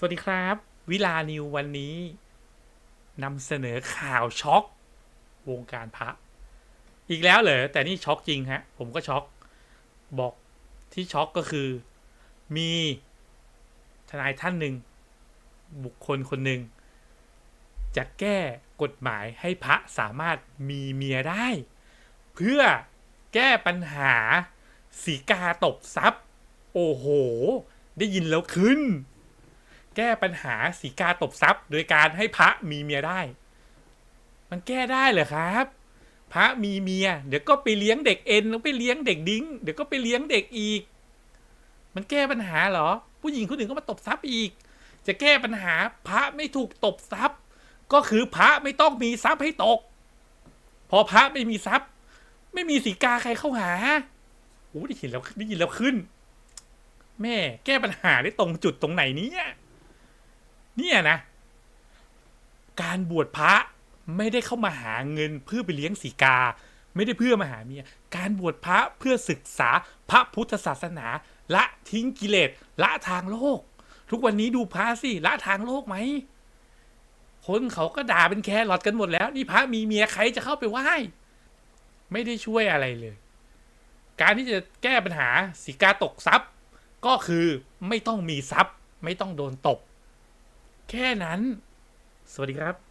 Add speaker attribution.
Speaker 1: สวัสดีครับ วิลานิววันนี้นำเสนอข่าวช็อก วงการพระ อีกแล้วเหรอแต่นี่ช็อกจริงฮะ ผมก็ช็อก บอกที่ช็อกก็คือ มีทนายท่านหนึ่ง บุคคลคนหนึ่งจะแก้กฎหมายให้พระสามารถมีเมียได้ เพื่อแก้ปัญหาสีกาตบทรัพย์ โอ้โห ได้ยินแล้วขึ้น แก้ปัญหาสีกาตบทรัพย์ โดยการให้พระมีเมียได้ มันแก้ได้เหรอครับ พระมีเมีย เดี๋ยวก็ไปเลี้ยงเด็กเอ็นแล้วไปเลี้ยงเด็กดิ้งเดี๋ยวก็ไปเลี้ยงเด็กอีก มันแก้ปัญหาเหรอ ผู้หญิงคนหนึ่งก็มาตบทรัพย์อีก จะแก้ปัญหาพระไม่ถูกตบทรัพย์ ก็คือพระไม่ต้องมีทรัพย์ให้ตก พอพระไม่มีทรัพย์ ไม่มีสีกาใครเข้าหาโอ้ได้ยินแล้วได้ยินแล้วขึ้น แม่แก้ปัญหาได้ตรงจุดตรงไหนเนี้ เนี่ยนะ การบวชพระไม่ได้เข้ามาหาเงินเพื่อไปเลี้ยงสีกา ไม่ได้เพื่อมาหาเมีย การบวชพระเพื่อศึกษาพระพุทธศาสนา ละทิ้งกิเลสละทางโลก ทุกวันนี้ดูพระสิละทางโลกไหมคนเขาก็ด่าเป็นแครอทกันหมดแล้ว นี่พระมีเมียใครจะเข้าไปไหว้ไม่ได้ช่วยอะไรเลย การที่จะแก้ปัญหาสีกาตกทรัพย์ ก็คือไม่ต้องมีทรัพย์ ไม่ต้องโดนตบ แค่นั้น สวัสดีครับ